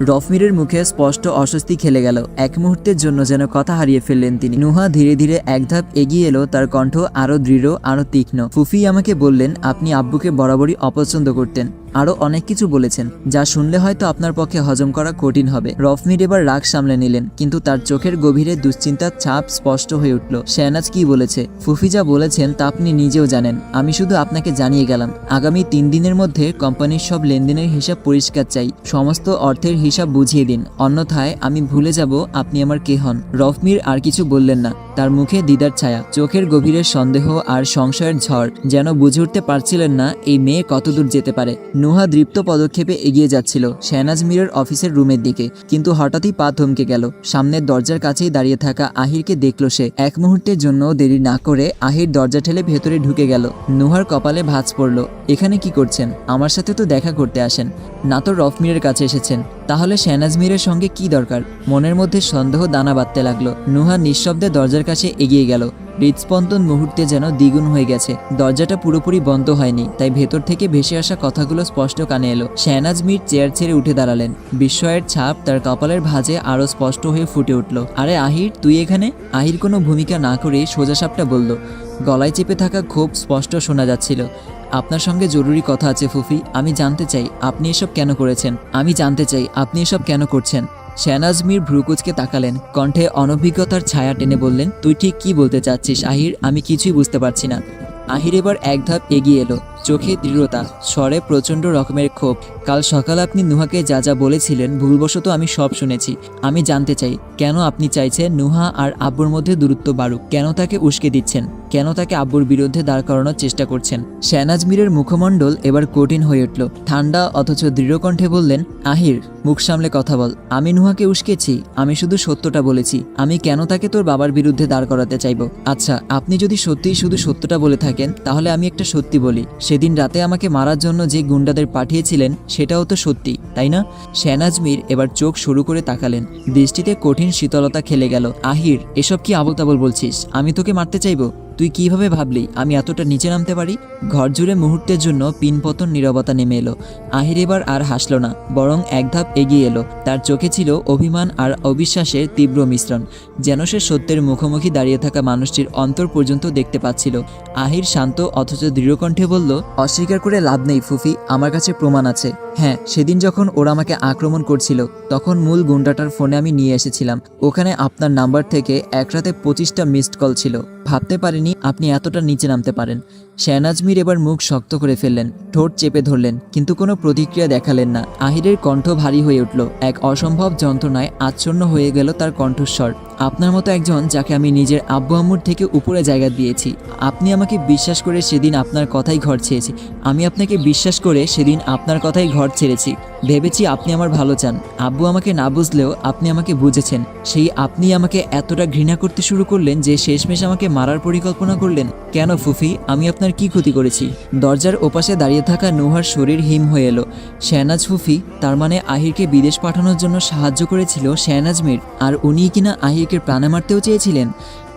রফমিরের মুখে স্পষ্ট অস্বস্তি খেলে গেল। এক মুহূর্তের জন্য যেন কথা হারিয়ে ফেললেন তিনি। নুহা ধীরে ধীরে এক ধাপ এগিয়ে এলো, তার কণ্ঠ আরও দৃঢ়, আরও তীক্ষ্ণ। ফুফি আমাকে বললেন, আপনি আব্বুকে বরাবরই অপছন্দ করতেন। আরও অনেক কিছু বলেছেন, যা শুনলে হয়তো আপনার পক্ষে হজম করা কঠিন হবে। রফমির এবার রাগ সামলে নিলেন, কিন্তু তার চোখের গভীরে দুশ্চিন্তার ছাপ স্পষ্ট হয়ে উঠল। শেহনাজ কি বলেছে? ফুফি যা বলেছেন তা আপনি নিজেও জানেন। আমি শুধু আপনাকে জানিয়ে গেলাম, আগামী তিন দিনের মধ্যে কোম্পানির সব লেনদেনের হিসাব পরিষ্কার চাই। সমস্ত অর্থের হিসাব বুঝিয়ে দিন, অন্যথায় আমি ভুলে যাব আপনি আমার কে হন। রফমির আর কিছু বললেন না, তার মুখে দিদার ছায়া, চোখের গভীরে সন্দেহ আর সংশয়ের ঝড়, যেন বুঝে উঠতে পারছিলেন না এই মেয়ে কতদূর যেতে পারে। নুহা দৃপ্ত পদক্ষেপে এগিয়ে যাচ্ছিল শেহনাজ মিরের অফিসের রুমের দিকে, কিন্তু হঠাৎই পা থমকে গেল। সামনের দরজার কাছেই দাঁড়িয়ে থাকা আহিরকে দেখল সে। এক মুহূর্তের জন্য দেরি না করে আহির দরজা ঠেলে ভেতরে ঢুকে গেল। নুহার কপালে ভাঁজ পড়ল, এখানে কি করছেন? আমার সাথে তো দেখা করতে আসেন। না তো রফমিরের কাছে এসেছেন। তাহলে শেহনাজ মিরের সঙ্গে কি দরকার? মনের মধ্যে সন্দেহ দানা বাঁধতে লাগল। নুহা নিঃশব্দে দরজার কাছে এগিয়ে গেল। হৃদস্পন্দন মুহূর্তে যেন দ্বিগুণ হয়ে গেছে। দরজাটা পুরোপুরি বন্ধ হয়নি, তাই ভেতর থেকে ভেসে আসা কথাগুলো স্পষ্ট কানে এলো। শেহনাজ মির চেয়ার ছেড়ে উঠে দাঁড়ালেন। বিস্ময়ের ছাপ তার কপালের ভাঁজে আরও স্পষ্ট হয়ে ফুটে উঠল। আরে আহির, তুই এখানে? আহির কোনো ভূমিকা না করে সোজা সাপটা বলল। গলায় চেপে থাকা খুব স্পষ্ট শোনা যাচ্ছিল। আপনার সঙ্গে জরুরি কথা আছে ফুফি, আমি জানতে চাই, আপনি এসব কেন করেছেন? আমি জানতে চাই, আপনি এসব কেন করছেন? শেহনাজ মির ভ্রুকুচকে তাকালেন। কণ্ঠে অনভিজ্ঞতার ছায়া টেনে বললেন, তুই ঠিক কি বলতে চাচ্ছিস, আহির? আমি কিছুই বুঝতে পারছি না। আহির এবার এক ধাপ এগিয়ে এলো। চোখে দৃঢ়তা, স্বরে প্রচণ্ড রকমের ক্ষোভ। কাল সকালে আপনি নুহাকে যা যা বলেছিলেন, ভুলবশত আমি সব শুনেছি। আমি জানতে চাই, কেন আপনি চাইছেন নুহা আর আব্বুর মধ্যে দূরত্ব বাড়ুক? কেন তাকে উস্কে দিচ্ছেন? কেন তাকে আব্বুর বিরুদ্ধে দাঁড় করানোর চেষ্টা করছেন? শেহনাজ মিরের মুখমণ্ডল এবার কঠিন হয়ে উঠল। ঠান্ডা অথচ দৃঢ় কণ্ঠে বললেন, আহির, মুখ সামলে কথা বল। আমি নুহাকে উস্কেছি, আমি শুধু সত্যটা বলেছি। আমি কেন তাকে তোর বাবার বিরুদ্ধে দাঁড় করাতে চাইব? আচ্ছা আপনি যদি সত্যিই শুধু সত্যটা বলে থাকেন, তাহলে আমি একটা সত্যি বলি। সেদিন রাতে আমাকে মারার জন্য যে গুন্ডাদের পাঠিয়েছিলেন, সেটাও তো সত্যি, তাই না? শ্যানাজমির এবার চোখ শুরু করে তাকালেন। দৃষ্টিতে কঠিন শীতলতা খেলে গেল। আহির, এসব কি আবল তাবল বলছিস? আমি তোকে মারতে চাইব? তুই কীভাবে ভাবলি আমি এতটা নিচে নামতে পারি? ঘর জুড়ে মুহূর্তের জন্য পিনপতন নীরবতা নেমে এলো। আহির এবার আর হাসল না, বরং এক ধাপ এগিয়ে এলো। তার চোখে ছিল অভিমান আর অবিশ্বাসের তীব্র মিশ্রণ, যেন সে সত্যের মুখোমুখি দাঁড়িয়ে থাকা মানুষটির অন্তর পর্যন্ত দেখতে পাচ্ছিল। আহির শান্ত অথচ দৃঢ়কণ্ঠে বলল, অস্বীকার করে লাভ নেই ফুফি, আমার কাছে প্রমাণ আছে। হ্যাঁ সেদিন যখন ওরা আমাকে আক্রমণ করছিল, তখন মূল গুন্ডাটার ফোনে আমি নিয়ে এসেছিলাম। ওখানে আপনার নাম্বার থেকে এক রাতে পঁচিশটা মিসড কল ছিল। ভাবতে পারিনি আপনি এতটা নিচে নামতে পারেন। শেহনাজ মির এবার মুখ শক্ত করে ফেললেন, ঠোঁট চেপে ধরলেন, কিন্তু কোনো প্রতিক্রিয়া দেখালেন না। আহিরের কণ্ঠ ভারী হয়ে উঠল। এক অসম্ভব যন্ত্রণায় আচ্ছন্ন হয়ে গেল তার কণ্ঠস্বর। আপনার মতো একজন যাকে আমি নিজের আব্বু আম্মুর থেকে উপরে জায়গা দিয়েছি। আপনি আমাকে বিশ্বাস করে সেদিন আপনার কথাই ঘর ছেড়েছি। আমি আপনাকে বিশ্বাস করে সেদিন আপনার কথাই ঘর ছেড়েছি। ভেবেছি আপনি আমার ভালো চান। আব্বু আমাকে না বুঝলেও আপনি আমাকে বুঝেছেন। সেই আপনি আমাকে এতটা ঘৃণা করতে শুরু করলেন যে শেষমেশ আমাকে মারার পরিকল্পনা করলেন। কেন ফুফি? আমি আপনার কি ক্ষতি করেছি? দরজার ওপাশে দাঁড়িয়ে থাকা নুহার শরীর হিম হয়ে এলো। শেহনাজ ফুফি, তার মানে আহিরকে বিদেশ পাঠানোর জন্য সাহায্য করেছিল শেহনাজ মির, আর উনি কিনা আহিরকে প্রাণে মারতেও চেয়েছিলেন?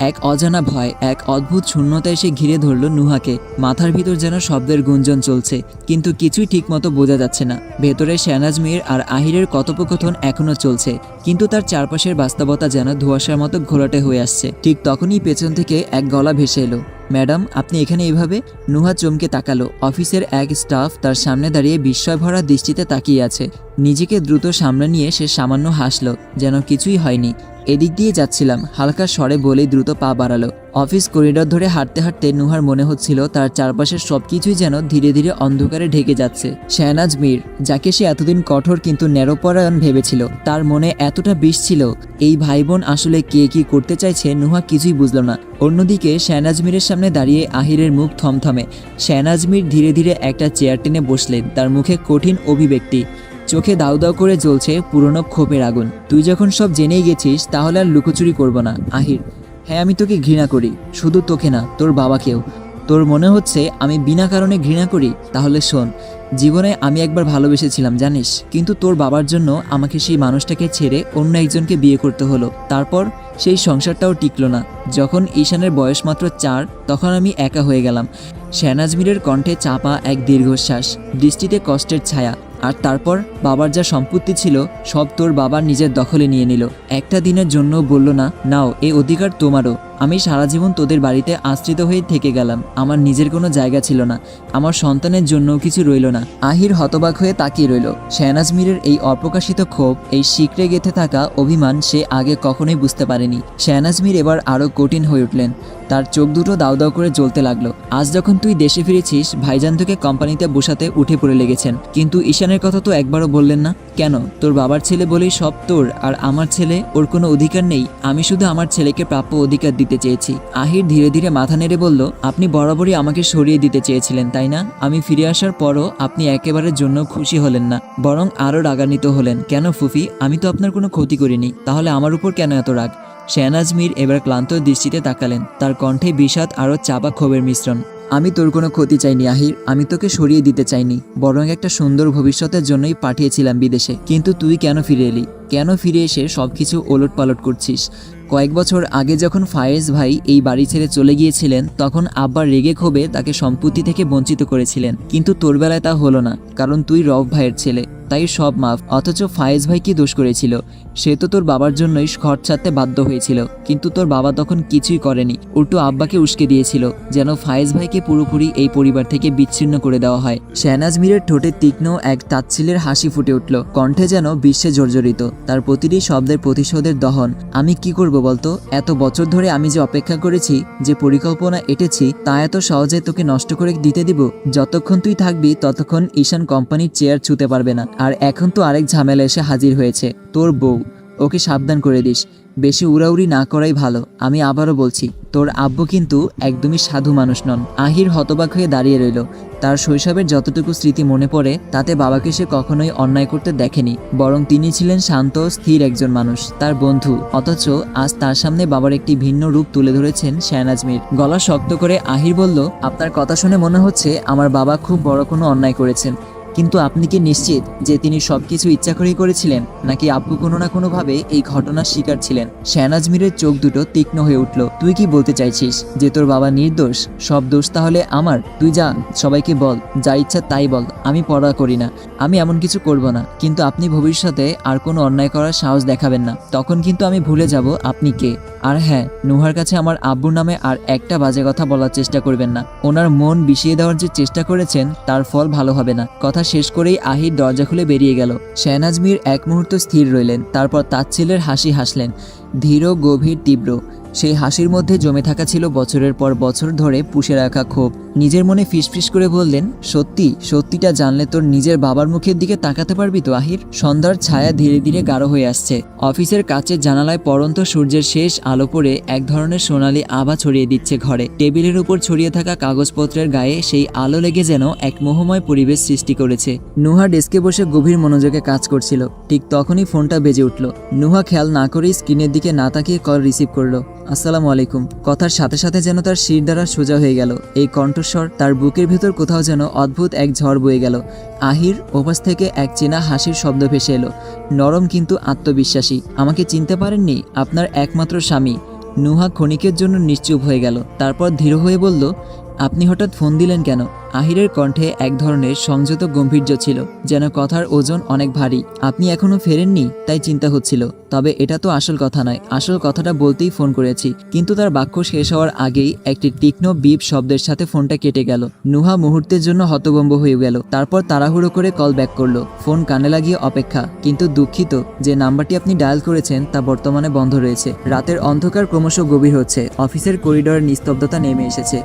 এক অজানা ভয়, এক অদ্ভুত শূন্যতা এসে ঘিরে ধরল নুহাকে। মাথার ভিতর যেন শব্দের গুঞ্জন চলছে, কিন্তু কিছুই ঠিকমতো বোঝা যাচ্ছে না। ভেতরে শেহনাজ মির আর আহিরের কথোপকথন এখনও চলছে, কিন্তু তার চারপাশের বাস্তবতা যেন ধোঁয়াশার মতো ঘোলাটে হয়ে আসছে। ঠিক তখনই পেছন থেকে এক গলা ভেসে এলো। ম্যাডাম, আপনি এখানে এভাবে নুহা চমকে তাকালো। অফিসের এক স্টাফ তার সামনে দাঁড়িয়ে বিস্ময় ভরা দৃষ্টিতে তাকিয়ে আছে। নিজেকে দ্রুত সামনে নিয়ে সে সামান্য হাসলো, যেন কিছুই হয়নি। এদিক দিয়ে যাচ্ছিলাম, হালকা স্বরে বলেই দ্রুত পা বাড়ালো। অফিস করিডর ধরে হাঁটতে হাঁটতে নুহার মনে হচ্ছিল, তার চারপাশের সবকিছুই যেন ধীরে ধীরে অন্ধকারে ঢেকে যাচ্ছে। শেহনাজ মীর, যাকে সে এতদিন কঠোর কিন্তু ন্যারোপরায়ণ ভেবেছিল, তার মনে এতটা বিষ ছিল, এই ভাই বোন আসলে কে কি করতে চাইছে নুহা কিছুই বুঝল না। অন্যদিকে শেহনাজ মীরের সামনে দাঁড়িয়ে আহিরের মুখ থমথমে। শেহনাজ মীর ধীরে ধীরে একটা চেয়ার টেনে বসলেন, তার মুখে কঠিন অভিব্যক্তি। চোখে দাউ দাউ করে জ্বলছে পুরনো ক্ষোভের আগুন। তুই যখন সব জেনেই গেছিস, তাহলে আর লুকোচুরি করব না। আহির হ্যাঁ আমি তোকে ঘৃণা করি। শুধু তোকে না, তোর বাবাকেও। তোর মনে হচ্ছে আমি বিনা কারণে ঘৃণা করি? তাহলে শোন, জীবনে আমি একবার ভালোবেসেছিলাম, জানিস? কিন্তু তোর বাবার জন্য আমাকে সেই মানুষটাকে ছেড়ে অন্য একজনকে বিয়ে করতে হলো। তারপর সেই সংসারটাও টিকলো না। যখন ঈশানের বয়স মাত্র চার, তখন আমি একা হয়ে গেলাম। শেহনাজমিরের কণ্ঠে চাপা এক দীর্ঘশ্বাস, দৃষ্টিতে কষ্টের ছায়া। আর তারপর বাবার যা সম্পত্তি ছিল, সব তোর বাবার নিজের দখলে নিয়ে নিল। একটা দিনের জন্য বলল না, নাও, এ অধিকার তোমারও। আমি সারা জীবন তোদের বাড়িতে আশ্রিত হয়ে থেকে গেলাম। আমার নিজের কোনো জায়গা ছিল না। আমার সন্তানের জন্যও কিছু রইল না। আহির হতবাক হয়ে তাকিয়ে রইল। শেহনাজ মীরের এই অপ্রকাশিত ক্ষোভ, এই শিকড়ে গেঁথে থাকা অভিমান সে আগে কখনোই বুঝতে পারেনি। শেহনাজ মীর এবার আরও কঠিন হয়ে উঠলেন। তার চোখ দুটো দাউ দাউ করে জ্বলতে লাগল। আজ যখন তুই দেশে ফিরেছিস, ভাইজান তোকে কোম্পানিতে বসাতে উঠে পড়ে লেগেছেন। কিন্তু ঈশানের কথা তো একবারও বললেন না। কেন? তোর বাবার ছেলে বলেই সব তোর, আর আমার ছেলে ওর কোনো অধিকার নেই। আমি শুধু আমার ছেলেকে প্রাপ্য অধিকার দিতে চেয়েছি। আহির ধীরে ধীরে মাথা নেড়ে বলল, আপনি বরাবরই আমাকে সরিয়ে দিতে চেয়েছিলেন, তাই না? আমি ফিরে আসার পরও আপনি একেবারের জন্য খুশি হলেন না, বরং আরও রাগান্বিত হলেন। কেন ফুফি? আমি তো আপনার কোনো ক্ষতি করিনি। তাহলে আমার উপর কেন এত রাগ? শেহনাজ মীর এবার ক্লান্ত দৃষ্টিতে তাকালেন। তার কণ্ঠে বিষাদ আরও চাপা ক্ষোভের মিশ্রণ। আমি তোর কোনো ক্ষতি চাইনি, আহির। আমি তোকে সরিয়ে দিতে চাইনি। বরং একটা সুন্দর ভবিষ্যতের জন্যই পাঠিয়েছিলাম বিদেশে। কিন্তু তুই কেন ফিরে এলি? কেন ফিরে এসে সব কিছু ওলট পালট করছিস? কয়েক বছর আগে যখন ফায়েজ ভাই এই বাড়ি ছেড়ে চলে গিয়েছিলেন, তখন আব্বার রেগে ক্ষোভে তাকে সম্পত্তি থেকে বঞ্চিত করেছিলেন। কিন্তু তোর বেলায় তা হলো না, কারণ তুই রব ভাইয়ের ছেলে। তাই সব মাফ। অথচ ফায়েজ ভাই কি দোষ করেছিল? সে তো তোর বাবার জন্যই ঘর ছাড়তে বাধ্য হয়েছিল। কিন্তু তোর বাবা তখন কিছুই করেনি। উল্টো আব্বাকে উস্কে দিয়েছিল, যেন ফায়েজ ভাইকে পুরোপুরি এই পরিবার থেকে বিচ্ছিন্ন করে দেওয়া হয়। শেহনাজ মীরের ঠোঁটে তীক্ষ্ণ এক তাচ্ছিলের হাসি ফুটে উঠল। কণ্ঠে যেন বিশ্বে জর্জরিত। তার প্রতিটি শব্দের প্রতিশোধের দহন। আমি কি করব বলতো? এত বছর ধরে আমি যে অপেক্ষা করেছি, যে পরিকল্পনা এঁটেছি, তা এত সহজে তোকে নষ্ট করে দিতে দিব? যতক্ষণ তুই থাকবি, ততক্ষণ ঈশান কোম্পানির চেয়ার ছুতে পারবে না। আর এখন তো আরেক ঝামেলা এসে হাজির হয়েছে। তোর বউ, ওকে সাবধান করে দিস। বেশি উড়াউড়ি না করাই ভালো। আমি আবারও বলছি, তোর আব্বু কিন্তু একদমই সাধু মানুষ নন। আহির হতবাক হয়ে দাঁড়িয়ে রইল। তার শৈশবের যতটুকু স্মৃতি মনে পড়ে, তাতে বাবাকে সে কখনোই অন্যায় করতে দেখেনি। বরং তিনি ছিলেন শান্ত, স্থির একজন মানুষ। তার বন্ধু, অথচ আজ তার সামনে বাবার একটি ভিন্ন রূপ তুলে ধরেছেন শাহনাজ মীর গলা শক্ত করে আহির বলল, আপনার কথা শুনে মনে হচ্ছে আমার বাবা খুব বড় কোনো অন্যায় করেছেন। কিন্তু আপনি কি নিশ্চিত যে তিনি সবকিছু ইচ্ছা করেই করেছিলেন, নাকি আব্বু কোনো না কোনোভাবে এই ঘটনার শিকার ছিলেন? শাহনাজ মীরের চোখ দুটো তীক্ষ্ণ হয়ে উঠল। তুই কি বলতে চাইছিস যে তোর বাবা নির্দোষ? সব দোষ তাহলে আমার। তুই যা, সবাইকে বল। যা ইচ্ছা তাই বল। আমি পড়া করি না। আমি এমন কিছু করব না। কিন্তু আপনি ভবিষ্যতে আর কোনো অন্যায় করার সাহস দেখাবেন না। তখন কিন্তু আমি ভুলে যাব আপনি কে। আর হ্যাঁ নুহার কাছে আমার আব্বুর নামে আর একটা বাজে কথা বলার চেষ্টা করবেন না। ওনার মন বিষিয়ে দেওয়ার যে চেষ্টা করেছেন, তার ফল ভালো হবে না। কথা শেষ করেই আহির দরজা খুলে বেরিয়ে গেল। শাহনাজমির মীর এক মুহূর্ত স্থির রইলেন, তারপর তাচ্ছিলের হাসি হাসলেন, ধীর গভীর তীব্র। সেই হাসির মধ্যে জমে থাকা ছিল বছরের পর বছর ধরে পুষে রাখা ক্ষোভ। নিজের মনে ফিসফিস করে বললেন, সত্যি, সত্যিটা জানলে তোর নিজের বাবার মুখের দিকে তাকাতে পারবি তো, আহির? সন্ধ্যার ছায়া ধীরে ধীরে গাঢ় হয়ে আসছে। অফিসের কাচের জানালায় পরন্ত সূর্যের শেষ আলো পড়ে এক ধরনের সোনালি আভা ছড়িয়ে দিচ্ছে ঘরে। টেবিলের উপর ছড়িয়ে থাকা কাগজপত্রের গায়ে সেই আলো লেগে যেন এক মোহময় পরিবেশ সৃষ্টি করেছে। নুহা ডেস্কে বসে গভীর মনোযোগে কাজ করছিল। ঠিক তখনই ফোনটা বেজে উঠল। নুহা খেয়াল না করেই স্ক্রিনের দিকে না তাকিয়ে কল রিসিভ করল। আসসালামু আলাইকুম। কথার সাথে সাথে যেন তার শির দ্বারা সোজা হয়ে গেল। এই কণ্ঠস্বর তার বুকের ভেতর কোথাও যেন অদ্ভুত এক ঝড় বয়ে গেল। আহির ওপাশ থেকে এক চেনা হাসির শব্দ ভেসে এলো। নরম কিন্তু আত্মবিশ্বাসী। আমাকে চিনতে পারেননি, আপনার একমাত্র স্বামী। নুহা ক্ষণিকের জন্য নিশ্চুপ হয়ে গেল। তারপর ধীর হয়ে বলল, আপনি হঠাৎ ফোন দিলেন কেন? আহিরের কণ্ঠে এক ধরনের সংযত গম্ভীর্য ছিল, যেন কথার ওজন অনেক ভারী। আপনি এখনও ফেরেননি, তাই চিন্তা হচ্ছিল। তবে এটা তো আসল কথা নয়, আসল কথাটা বলতেই ফোন করেছি। কিন্তু তার বাক্য শেষ হওয়ার আগেই একটি তীক্ষ্ণ বিপ শব্দের সাথে ফোনটা কেটে গেল। নুহা মুহূর্তের জন্য হতবম্ব হয়ে গেল। তারপর তাড়াহুড়ো করে কল ব্যাক করল। ফোন কানে লাগিয়ে অপেক্ষা, কিন্তু দুঃখিত যে নাম্বারটি আপনি ডায়াল করেছেন তা বর্তমানে বন্ধ রয়েছে। রাতের অন্ধকার ক্রমশ গভীর হচ্ছে। অফিসের করিডোরের নিস্তব্ধতা নেমে এসেছে।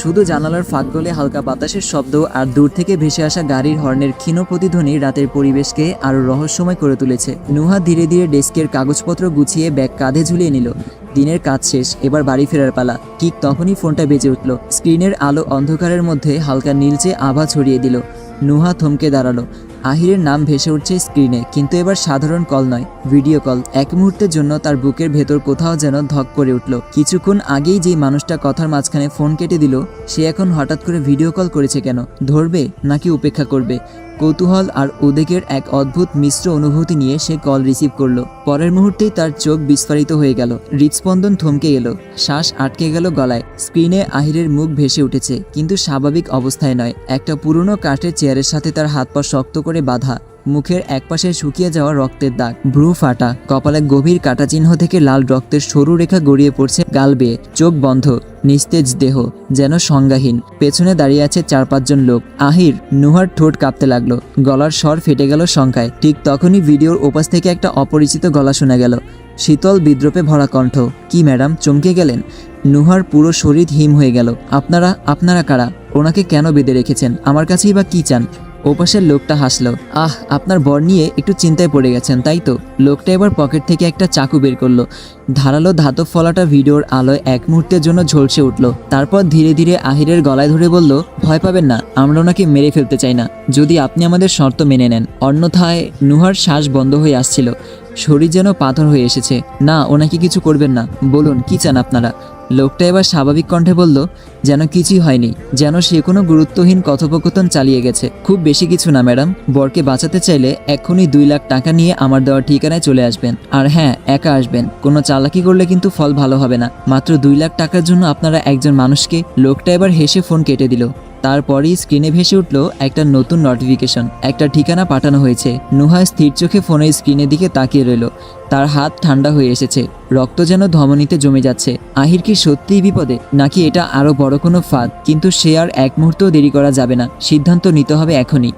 শুধু জানালার ফাঁক গলে হালকা বাতাসের শব্দ আর দূর থেকে ভেসে আসা গাড়ির হর্নের ক্ষীণ প্রতিধ্বনি রাতের পরিবেশকে আরও রহস্যময় করে তুলেছে। নুহা ধীরে ধীরে ডেস্কের কাগজপত্র গুছিয়ে ব্যাগ কাঁধে ঝুলিয়ে নিল। দিনের কাজ শেষ, এবার বাড়ি ফেরার পালা। ঠিক তখনই ফোনটা বেজে উঠল। স্ক্রিনের আলো অন্ধকারের মধ্যে হালকা নীলচে আভা ছড়িয়ে দিল। নুহা থমকে দাঁড়াল। আহিরের নাম ভেসে উঠছে স্ক্রিনে, কিন্তু এবার সাধারণ কল নয়, ভিডিও কল। এক মুহূর্তের জন্য তার বুকের ভেতর কোথাও যেন ধক করে উঠল। কিছুক্ষণ আগেই যেই মানুষটা কথার মাঝখানে ফোন কেটে দিল, সে এখন হঠাৎ করে ভিডিও কল করেছে কেন? ধরবে নাকি উপেক্ষা করবে? কৌতূহল আর উদ্বেগের এক অদ্ভুত মিশ্র অনুভূতি নিয়ে সে কল রিসিভ করল। পরের মুহূর্তেই তার চোখ বিস্ফারিত হয়ে গেল। হৃদস্পন্দন থমকে এলো। শ্বাস আটকে গেল গলায়। স্ক্রিনে আহিরের মুখ ভেসে উঠেছে, কিন্তু স্বাভাবিক অবস্থায় নয়। একটা পুরনো কাঠের চেয়ারের সাথে তার হাত পা শক্ত করে বাঁধা। মুখের একপাশে শুকিয়ে যাওয়া রক্তের দাগ। ভ্রু ফাটা, কপালে গভীর কাটা চিহ্ন থেকে লাল রক্তের সরু রেখা গড়িয়ে পড়ছে গাল বেয়ে। চোখ বন্ধ, নিস্তেজ দেহ, যেন সংজ্ঞাহীন। পেছনে দাঁড়িয়ে আছে চার পাঁচজন লোক। আহির, নুহার ঠোঁট কাঁপতে লাগল। গলার স্বর ফেটে গেল শঙ্কায়। ঠিক তখনই ভিডিওর ওপাশ থেকে একটা অপরিচিত গলা শোনা গেল। শীতল বিদ্রোপে ভরা কণ্ঠ, কি ম্যাডাম, চমকে গেলেন? নুহার পুরো শরীর হিম হয়ে গেল। আপনারা আপনারা কারা? ওনাকে কেন বেঁধে রেখেছেন? আমার কাছেই বা কি চান? ওপাশের লোকটা হাসলো। আহ, আপনার বর নিয়ে একটু চিন্তায় পড়ে গেছেন, তাই তো? লোকটা এবার পকেট থেকে একটা চাকু বের করল। ধারালো ধাতব ফলাটা ভিডিওর আলোয় এক মুহূর্তের জন্য ঝলসে উঠল। তারপর ধীরে ধীরে আহিরের গলায় ধরে বলল, ভয় পাবেন না, আমরা ওনাকে মেরে ফেলতে চাই না। যদি আপনি আমাদের শর্ত মেনে নেন। অন্যথায় নুহার শ্বাস বন্ধ হয়ে আসছিল। শরীর যেন পাথর হয়ে এসেছে। না, ওনাকে কিছু করবেন না। বলুন, কি চান আপনারা? লোকটা এবার স্বাভাবিক কণ্ঠে বলল, যেন কিছুই হয়নি, যেন সে কোনো গুরুত্বহীন কথোপকথন চালিয়ে গেছে। খুব বেশি কিছু না, ম্যাডাম। বরকে বাঁচাতে চাইলে এক্ষুনি দুই লাখ টাকা নিয়ে আমার দেওয়ার ঠিকানায় চলে আসবেন। আর হ্যাঁ একা আসবেন। কোনো চালাকি করলে কিন্তু ফল ভালো হবে না। মাত্র দুই লাখ টাকার জন্য আপনারা একজন মানুষকে, লোকটা এবার হেসে ফোন কেটে দিল। তারপরেই স্ক্রিনে ভেসে উঠল একটা নতুন নোটিফিকেশন একটা ঠিকানা পাঠানো হয়েছে। নুহা স্থির চোখে ফোনের স্ক্রিনের দিকে তাকিয়ে রইল। তার হাত ঠান্ডা হয়ে এসেছে। রক্ত যেন ধমনীতে জমে যাচ্ছে। আহির কি সত্যিই বিপদে? নাকি এটা আরও বড় কোনো ফাঁদ? কিন্তু সে আর এক মুহূর্তও দেরি করা যাবে না। সিদ্ধান্ত নিতে হবে এখনই।